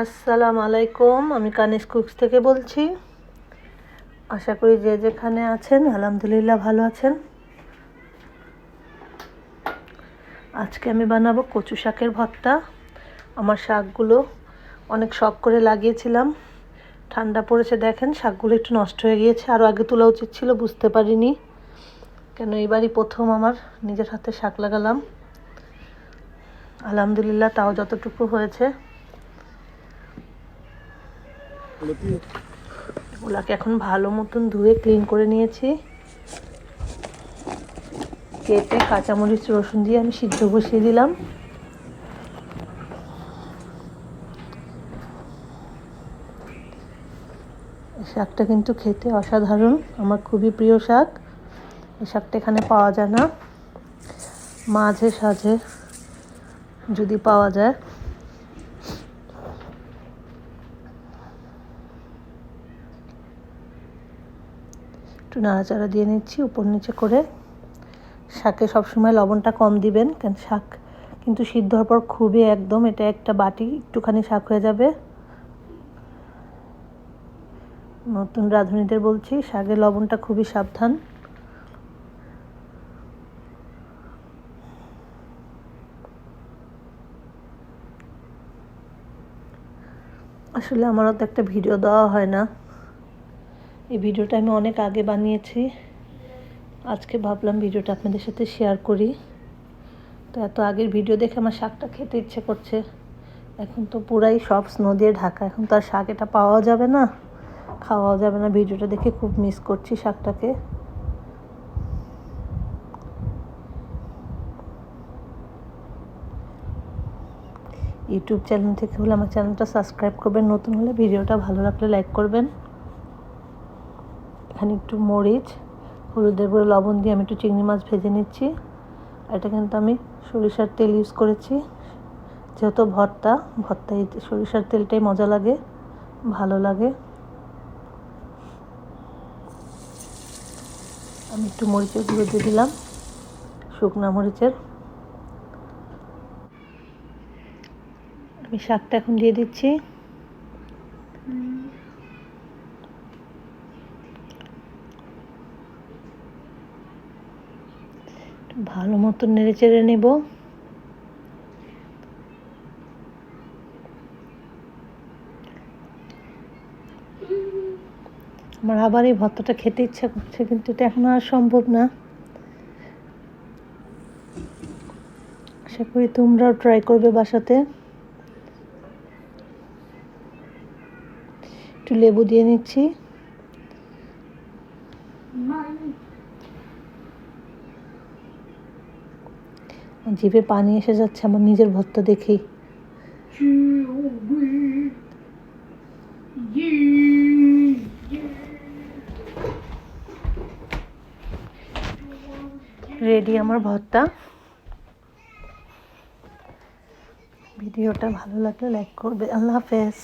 আসসালামু আলাইকুম, আমি কানিস কুকস থেকে বলছি। আশা করি যে যেখানে আছেন, আলহামদুলিল্লাহ ভালো আছেন। আজকে আমি বানাবো কচু শাকের ভর্তা। আমার শাকগুলো অনেক শখ করে লাগিয়েছিলাম। ঠান্ডা পড়েছে, দেখেন, শাকগুলো একটু নষ্ট হয়ে গিয়েছে। আরও আগে তোলা উচিত ছিল, বুঝতে পারিনি। কেন, এবারই প্রথম আমার নিজের হাতে শাক লাগালাম। আলহামদুলিল্লাহ, তাও যতটুকু হয়েছে। এগুলাকে এখন ভালো মতন ধুয়ে ক্লিন করে নিয়েছি। কেটে কাঁচামরিচ, রসুন দিয়ে আমি সিদ্ধ বসিয়ে দিলাম। শাকটা কিন্তু খেতে অসাধারণ, আমার খুবই প্রিয় শাক। এই শাকটা এখানে পাওয়া যায় না। মাঝে সাঝে যদি পাওয়া যায়। একটু নাড়াচাড়া দিয়ে নিচ্ছি, উপর নিচে করে শাকে সবসময় লবণটা কম দিবেন, কেন শাক কিন্তু সিদ্ধ হওয়ার পর খুবই একদম এটা একটা বাটি, একটুখানি শাক হয়ে যাবে। নতুন রাঁধুনিদের বলছি, শাকের লবণটা খুবই সাবধান। আসলে আমারও তো একটা ভিডিও দেওয়া হয় না। এই ভিডিওটা আমি অনেক আগে বানিয়েছি। আজকে ভাবলাম ভিডিওটা আপনাদের সাথে শেয়ার করি। তো এত আগের ভিডিও দেখে আমার শাকটা খেতে ইচ্ছে করছে। এখন তো পুরাই সব স্নো দিয়ে ঢাকা। এখন তো আর শাক এটা পাওয়া যাবে না, খাওয়াও যাবে না। ভিডিওটা দেখে খুব মিস করছি শাকটাকে। ইউটিউব চ্যানেল থেকে হলে আমার চ্যানেলটা সাবস্ক্রাইব করবেন। নতুন হলে ভিডিওটা ভালো লাগলে লাইক করবেন। এখানে একটু মরিচ, হলুদের গুঁড়ো, লবণ দিয়ে আমি একটু চিংড়ি মাছ ভেজে নিচ্ছি। এটা কিন্তু আমি সরিষার তেল ইউজ করেছি। যেহেতু ভর্তা ভর্তা সরিষার তেলটাই মজা লাগে, ভালো লাগে। আমি একটু মরিচের গুঁড়ো দিয়ে দিলাম, শুকনো মরিচের। আমি শাকটা এখন দিয়ে দিচ্ছি। ভালো মতো নেড়ে চেড়ে নেব। আমার আবার এই ভর্তাটা খেতে ইচ্ছা করছে, কিন্তু এটা এখন আর সম্ভব না। আশা করি তোমরাও ট্রাই করবে বাসাতে। একটু লেবু দিয়ে নিচ্ছি। জিভে পানি এসে যাচ্ছে, আমার নিজের ভর্তা দেখেই। রেডি আমার ভর্তা? ভিডিওটা ভালো লাগলে লাইক করবে, আল্লাহ হাফেজ।